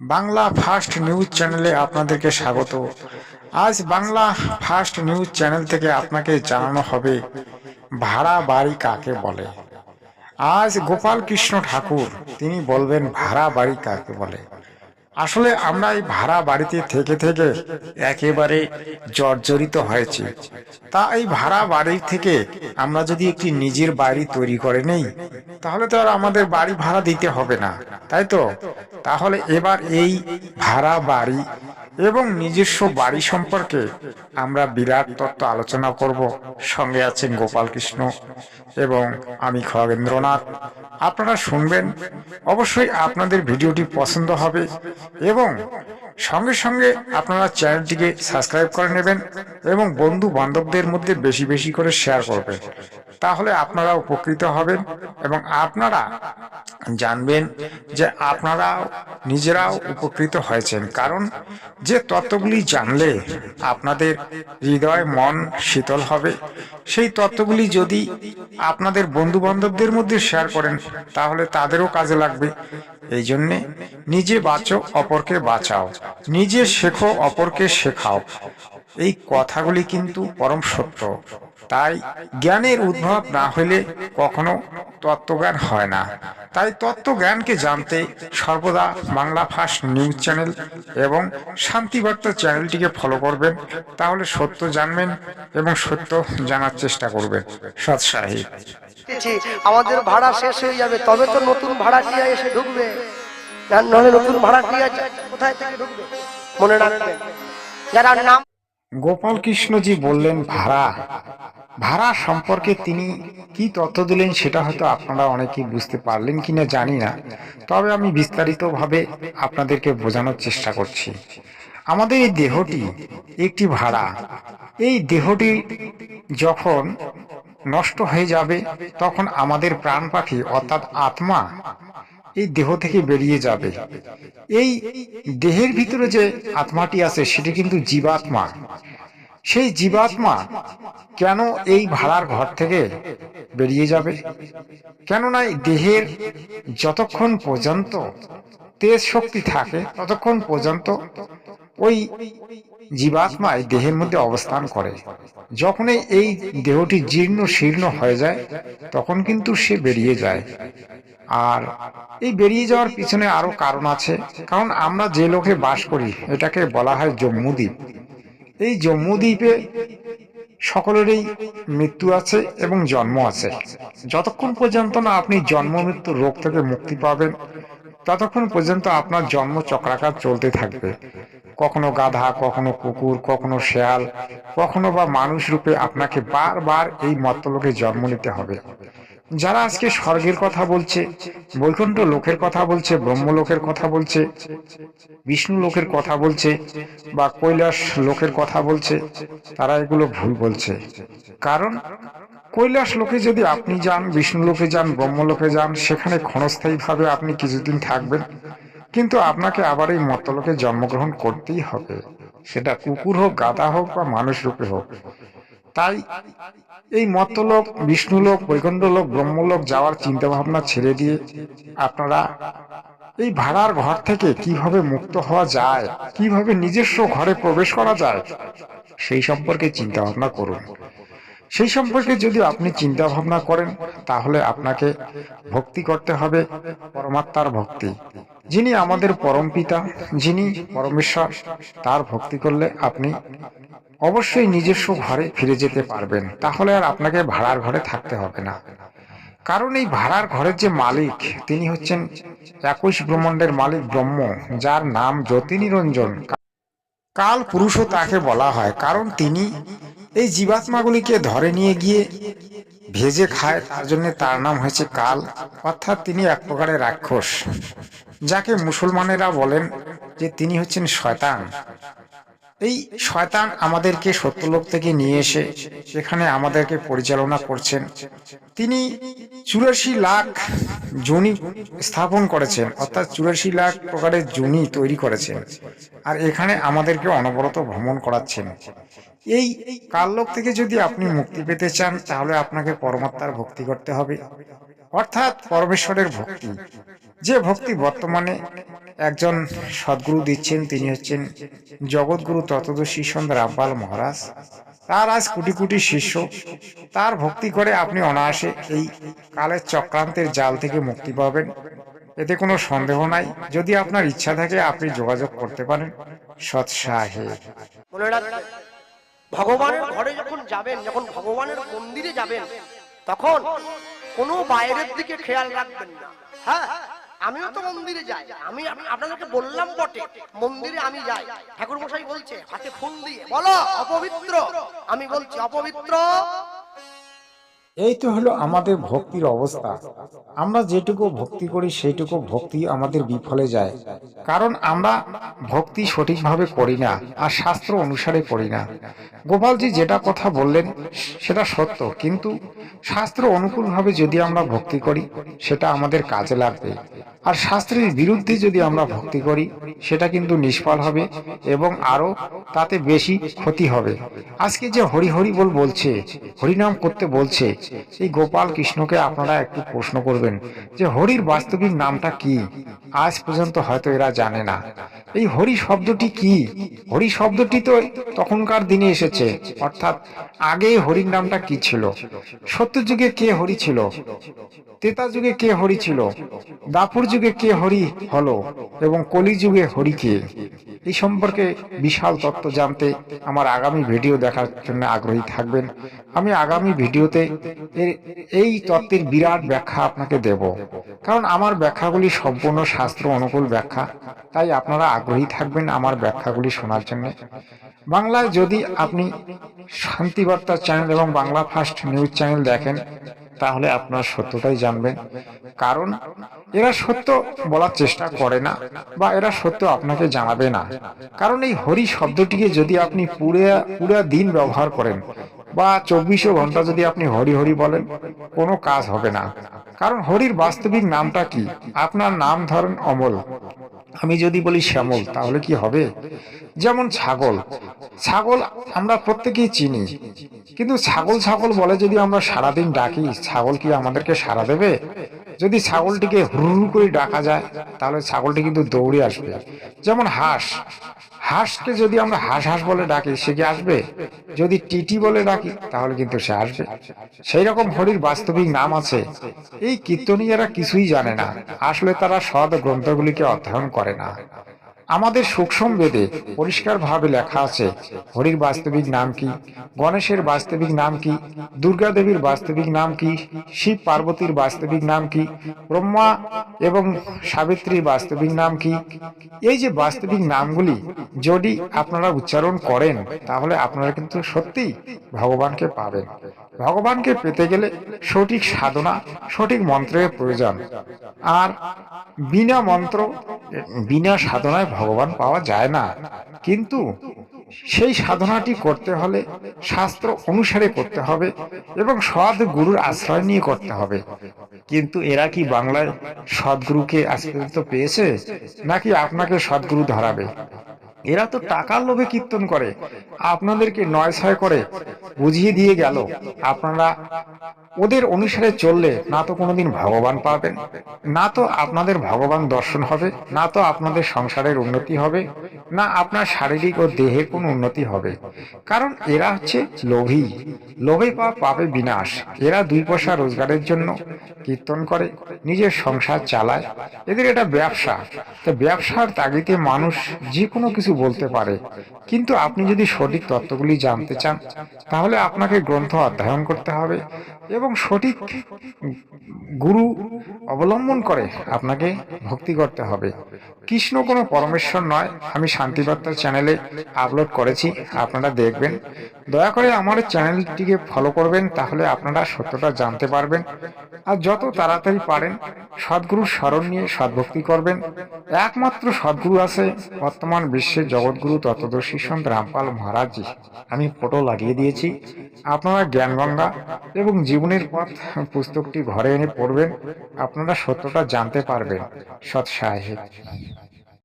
Bangla first news চ্যানেলে আপনাদেরকে স্বাগত। আজ বাংলা ফার্স্ট নিউজ চ্যানেল থেকে আপনাকে জানানো হবে, ভাড়া বাড়ি কাকে বলে? আজ গোপাল কৃষ্ণ ঠাকুর, তিনি বলবেন ভাড়া বাড়ি কাকে বলে? আসলে আমরা এই ভাড়া বাড়িতে থেকে থেকে একেবারে জর্জরিত হয়েছি। তা এই ভাড়া বাড়ি থেকে আমরা যদি একটি নিজের বাড়ি তৈরি করে নেই, তাহলে তো আর আমাদের বাড়ি ভাড়া দিতে হবে না, তাই তো? তাহলে এবার এই ভাড়া বাড়ি এবং নিজস্ব বাড়ি সম্পর্কে আমরা বিরাট তত্ত্ব আলোচনা করব। সঙ্গে আছেন গোপাল কৃষ্ণ এবং আমি খগেন্দ্রনাথ। আপনারা শুনবেন। অবশ্যই আপনাদের ভিডিওটি পছন্দ হবে এবং সঙ্গে সঙ্গে আপনারা চ্যানেলটিকে সাবস্ক্রাইব করে নেবেন এবং বন্ধু বান্ধবদের মধ্যে বেশি বেশি করে শেয়ার করবেন। তাহলে আপনারা উপকৃত হবেন এবং আপনারা জানবেন যে আপনারাও নিজেরাও উপকৃত হয়েছেন। কারণ যে তত্ত্বগুলি জানলে আপনাদের হৃদয়, মন শীতল হবে। সেই তত্ত্বগুলি যদি আপনাদের বন্ধু বান্ধবদের মধ্যে শেয়ার করেন, তাহলে তাদেরও কাজে লাগবে। এই জন্যে নিজে বাঁচো, অপরকে বাঁচাও। নিজে শেখো, অপরকে শেখাও। এই কথাগুলি কিন্তু পরম সত্য। তাই জ্ঞানের উদ্ভব না হলে কখনো তত্ত্বজ্ঞান হয় না। তাই তত্ত্বজ্ঞানকে জানতে সর্বদা বাংলা ফার্স্ট নিউজ চ্যানেল এবং শান্তিবার্তা চ্যানেলটিকে ফলো করবেন। তাহলে সত্য জানবেন এবং সত্য জানার চেষ্টা করবেন। সৎ সাহিব। আমাদের ভাড়া শেষ হয়ে যাবে, তবে তো নতুন ভাড়াটিয়া এসে ঢুকবে। নাম গোপাল কৃষ্ণজি বললেন, ভাড়া। ভাড়া সম্পর্কে তিনি কি তথ্য দিলেন সেটা হয়তো আপনারা অনেকেই বুঝতে পারলেন কিনা জানি না। তবে আমি বিস্তারিতভাবে আপনাদেরকে বোঝানোর চেষ্টা করছি। আমাদের এই দেহটি একটি ভাড়া। এই দেহটি যখন নষ্ট হয়ে যাবে, তখন আমাদের প্রাণ পাখি অর্থাৎ আত্মা এই দেহ থেকে বেরিয়ে যাবে। এই দেহের ভিতরে যে আত্মাটি আছে, সেটি কিন্তু জীবাত্মা। সেই জীবাত্মা কেন এই ভাড়ার ঘর থেকে বেরিয়ে যাবে? কেননা এই দেহের যতক্ষণ পর্যন্ত তেজ শক্তি থাকে, ততক্ষণ পর্যন্ত ওই জীবাত্মায় দেহের মধ্যে অবস্থান করে। যখনই এই দেহটি জীর্ণ শীর্ণ হয়ে যায়, তখন কিন্তু সে বেরিয়ে যায়। আর এই বেরিয়ে যাওয়ার পিছনে আরও কারণ আছে। কারণ আমরা যে লোকে বাস করি, এটাকে বলা হয় জম্মুদ্বীপ এই জম্মুদ্বীপে সকলেরই মৃত্যু আছে এবং জন্ম আছে। যতক্ষণ পর্যন্ত না আপনি জন্ম মৃত্যু রোগ থেকে মুক্তি পাবেন, ততক্ষণ পর্যন্ত আপনার জন্ম চক্রাকার চলতে থাকবে। কখনো গাধা, কখনো কুকুর, কখনো শেয়াল, কখনো বা মানুষ রূপে আপনাকে বারবার এই মত্তলোকে জন্ম নিতে হবে। যারা আজকে স্বর্গের কথা বলছে, বৈকুণ্ঠ লোকের কথা বলছে, ব্রহ্মলোকের কথা বলছে, বিষ্ণু লোকের কথা বলছে বা কৈলাস লোকের কথা বলছে, তারা এগুলো ভুল বলছে। কারণ কৈলাস লোকে যদি আপনি যান, বিষ্ণু লোকে যান ব্রহ্মলোকে যান, সেখানে ক্ষণস্থায়ীভাবে আপনি কিছুদিন থাকবেন, কিন্তু আপনাকে আবার এই মর্তলোকে জন্মগ্রহণ করতেই হবে। সেটা কুকুর হোক গাদা হোক বা মানুষ রূপে হোক। তাই এই মত্তলোক, বিষ্ণুলোক, বৈকুণ্ঠলোক, ব্রহ্মলোক যাওয়ার চিন্তা ভাবনা ছেড়ে দিয়ে আপনারা এই ভাড়ার ঘর থেকে কীভাবে মুক্ত হওয়া যায়, কীভাবে নিজস্ব ঘরে প্রবেশ করা যায়, সেই সম্পর্কে চিন্তা ভাবনা করুন। সেই সম্পর্কে যদি আপনি চিন্তা ভাবনা করেন, তাহলে আপনাকে ভক্তি করতে হবে পরমাত্মার ভক্তি। যিনি আমাদের পরম পিতা, যিনি পরমেশ্বর, তার ভক্তি করলে আপনি অবশ্যই নিজস্ব ঘরে ফিরে যেতে পারবেন। তাহলে আর আপনাকে ভাড়ার ঘরে থাকতে হবে না। কারণ এই ভাড়ার ঘরের যে মালিক, তিনি হচ্ছেন একুশ ব্রহ্মাণ্ডের মালিক ব্রহ্ম, যার নাম জ্যোতি নিরঞ্জন কাল পুরুষও তাকে বলা হয়, কারণ তিনি এই জীবাত্মাগুলিকে ধরে নিয়ে গিয়ে ভেজে খায়, তার জন্য তার নাম হয়েছে কাল, অর্থাৎ তিনি এক প্রকারের রাক্ষস, যাকে মুসলমানেরা বলেন যে তিনি হচ্ছেন শয়তান। এই শয়তান আমাদেরকে সত্যলোক থেকে নিয়ে এসে সেখানে আমাদেরকে পরিচালনা করছেন। তিনি চুরাশি লাখ জনি স্থাপন করেছেন, অর্থাৎ চুরাশি লাখ প্রকারের জনি তৈরি করেছেন আর এখানে আমাদেরকে অনবরত ভ্রমণ করাচ্ছেন। এই কাললোক থেকে যদি আপনি মুক্তি পেতে চান, তাহলে আপনাকে পরমাত্মার ভক্তি করতে হবে। অর্থাৎ পরমেশ্বরের ভক্তি। যে ভক্তি বর্তমানে একজন সদ্গুরু দিচ্ছেন, তিনি হচ্ছেন জগৎগুরু ততদশী সন্ধ্যা রামপাল মহারাজ। তার আজ কোটি কোটি শিষ্য। তার ভক্তি করে আপনি অনায়াসে এই কালের চক্রান্তের জাল থেকে মুক্তি পাবেন। এতে কোনো সন্দেহ নাই। যদি আপনার ইচ্ছা থাকে, আপনি যোগাযোগ করতে পারেন। সৎসাহে ভগবানের ঘরে যখন যাবেন, যখন ভগবানের মন্দিরে যাবেন, তখন কোনো বাইরের দিকে খেয়াল রাখবেন না। হ্যাঁ? আমিও তো মন্দিরে যাই। আমি আপনাদেরকে বললাম বটে, মন্দিরে আমি যাই। ঠাকুর মশাই বলছে, হাতে ফুল দিয়ে, বলো, অপবিত্র। আমি বলছি, অপবিত্র। এই তো হলো আমাদের ভক্তির অবস্থা। আমরা যেটুকু ভক্তি করি, সেইটুকু ভক্তি আমাদের বিফলে যায়। কারণ আমরা ভক্তি সঠিকভাবে করি না, আর শাস্ত্র অনুসারে করি না। গোপালজি যেটা কথা বললেন, সেটা সত্য। কিন্তু শাস্ত্র অনুকূলভাবে যদি আমরা ভক্তি করি, সেটা আমাদের কাজে লাগবে। আর শাস্ত্রের বিরুদ্ধে যদি আমরা ভক্তি করি, সেটা কিন্তু নিষ্ফল হবে এবং আরও তাতে বেশি ক্ষতি হবে। আজকে যে হরি হরি বল বলছে, হরিনাম করতে বলছে এই গোপাল কৃষ্ণকে আপনারা একটু প্রশ্ন করবেন যে হরির বাস্তবিক নামটা কি? আজ পর্যন্ত হয়তো এরা জানে না। এই হরি শব্দটি কি? হরি শব্দটি তো তখনকার দিনে এসেছে, অর্থাৎ আগে হরির নামটা কি ছিল? সত্য যুগে কে হরি ছিল? তেতা যুগে কে হরি ছিল? দাপুর যুগে কে হরি হলো? এবং কলি যুগে হরি কে? এই সম্পর্কে বিশাল তত্ত্ব জানতে আমার আগামী ভিডিও দেখার জন্য আগ্রহী থাকবেন। আমি আগামী ভিডিওতে এই তত্ত্বের বিরাট ব্যাখ্যা আপনাকে দেব। কারণ আমার ব্যাখ্যাগুলি সম্পূর্ণ শাস্ত্র অনুকূল ব্যাখ্যা, তাই আপনারা আগ্রহী থাকবেন আমার ব্যাখ্যাগুলি শোনার জন্য। বাংলায় যদি আপনি শান্তিবার্তা চ্যানেল এবং বাংলা ফার্স্ট নিউজ চ্যানেল দেখেন, তাহলে আপনার সত্যটাই জানবেন। কারণ এরা সত্য বলার চেষ্টা করে না বা এরা সত্য আপনাকে জানাবে না। কারণ এই হরি শব্দটিকে যদি আপনি পুরে, পুরা দিন ব্যবহার করেন বা চব্বিশও ঘণ্টা যদি আপনি হরি হরি বলেন, কোনো কাজ হবে না। কারণ হরির বাস্তবিক নামটা কি? আপনার নাম ধরেন অমল। আমি যদি বলি শ্যামল, তাহলে কি হবে? যেমন ছাগল। ছাগল আমরা প্রত্যেকেই চিনি। কিন্তু ছাগল ছাগল বলে যদি আমরা সারাদিন ডাকি, ছাগল কি আমাদেরকে সাড়া দেবে? যদি ছাগলটিকে হুরু করে ডাকা যায়, তাহলে ছাগলটি কিন্তু দৌড়ে আসবে। যেমন হাঁস। হাঁসকে যদি আমরা হাঁস হাঁস বলে ডাকি, সে কি আসবে? যদি টিটি বলে ডাকি, তাহলে কিন্তু সে আসবে। সেই রকম হরির বাস্তবিক নাম আছে। এই কীর্তনীয়রা কিছুই জানে না। আসলে তারা সদ গ্রন্থগুলিকে অধ্যয়ন করে না। আমাদের সূক্ষ্ম বেদে পরিষ্কারভাবে লেখা আছে, হরির বাস্তবিক নাম কি? গণেশের বাস্তবিক নাম কি? দুর্গা দেবীর বাস্তবিক নাম কি? শিব পার্বতীর বাস্তবিক নাম কি? ব্রহ্মা এবং সাবিত্রীর বাস্তবিক নাম কি? এই যে বাস্তবিক নামগুলি যদি আপনারা উচ্চারণ করেন, তাহলে আপনারা কিন্তু সত্যিই ভগবানকে পাবেন। ভগবানকে পেতে গেলে সঠিক সাধনা, সঠিক মন্ত্রের প্রয়োজন। আর বিনা মন্ত্র বিনা সাধনায় ভগবান পাওয়া যায় না। কিন্তু সেই সাধনাটি করতে হলে শাস্ত্র অনুসারে করতে হবে এবং সৎ গুরুর আশ্রয় নিয়ে করতে হবে। কিন্তু এরা কি বাংলায় সদ্গুরুকে আশ্রয় পেয়েছে, নাকি আপনাকে সদ্গুরু ধরাবে? এরা তো টাকার লোভে কীর্তন করে। আপনাদেরকে নয় ছয় করে বুঝিয়ে দিয়ে গেল। আপনারা ওদের অনুসারে চললে না তো কোনোদিন ভগবান পাবেন। না তো আপনাদের ভগবান দর্শন হবে, না তো আপনাদের সংসারের উন্নতি হবে। না আপনার শারীরিক ও দেহের কোনো উন্নতি হবে। কারণ এরা হচ্ছে লোভী। লোভে পা পাবে বিনাশ। এরা দুই পয়সা রোজগারের জন্য কীর্তন করে, নিজের সংসার চালায়। এদের এটা ব্যবসা। তো ব্যবসার তাগিদে মানুষ যে কোনো কিছু বলতে পারে। কিন্তু আপনি যদি সঠিক তত্ত্বগুলি জানতে চান, তাহলে আপনাকে গ্রন্থ অধ্যয়ন করতে হবে এবং সঠিক গুরু অবলম্বন করে আপনাকে ভক্তি করতে হবে। কৃষ্ণ কোনো পরমেশ্বর নয়, আমি শান্তিবার্তার চ্যানেলে আপলোড করেছি, আপনারা দেখবেন। দয়া করে আমার চ্যানেলটিকে ফলো করবেন, তাহলে আপনারা সত্যটা জানতে পারবেন। আর যত তাড়াতাড়ি পারেন সদ্গুরুর স্মরণ নিয়ে সদ্ভক্তি করবেন। একমাত্র সদ্গুরু আছে বর্তমান বিশ্বের জগৎগুরু তত্ত্বদর্শী সন্ত রামপাল মহারাজজি। আমি ফটো লাগিয়ে দিয়েছি। আপনারা জ্ঞানগঙ্গা এবং জীবনের পথ পুস্তকটি ঘরে এনে পড়বেন। আপনারা সত্যটা জানতে পারবেন। সৎ সাহেব